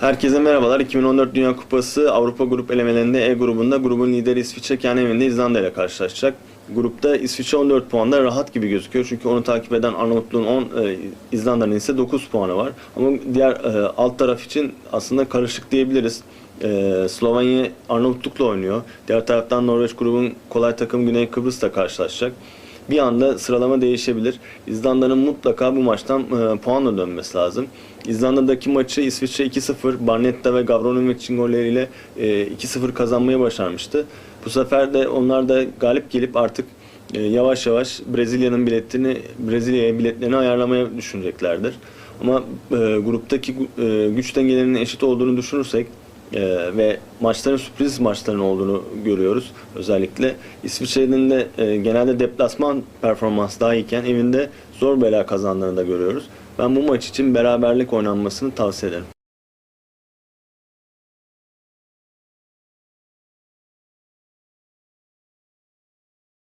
Herkese merhabalar. 2014 Dünya Kupası Avrupa Grup elemelerinde E grubunda grubun lideri İsviçre kendi evinde İzlanda ile karşılaşacak. Grupta İsviçre 14 puanda rahat gibi gözüküyor. Çünkü onu takip eden Arnavutluğun 10, e, İzlanda'nın ise 9 puanı var. Ama diğer e, alt taraf için aslında karışık diyebiliriz. E, Slovenya Arnavutluk'la oynuyor. Diğer taraftan Norveç grubun kolay takım Güney Kıbrıs'la karşılaşacak. Bir anda sıralama değişebilir. İzlanda'nın mutlaka bu maçtan e, puanla dönmesi lazım. İzlanda'daki maçı İsviçre 2-0, Barnetta ve Gavronovic'in golleriyle e, 2-0 kazanmayı başarmıştı. Bu sefer de onlar da galip gelip artık e, yavaş yavaş Brezilya'nın biletini Brezilya'ya biletlerini ayarlamaya düşüneceklerdir. Ama e, gruptaki e, güç dengelerinin eşit olduğunu düşünürsek e, ve maçların sürpriz maçların olduğunu görüyoruz. Özellikle İsviçre'nin de e, genelde deplasman performans daha iyiken evinde zor bela kazandığını da görüyoruz. Ben bu maç için beraberlik oynanmasını tavsiye ederim.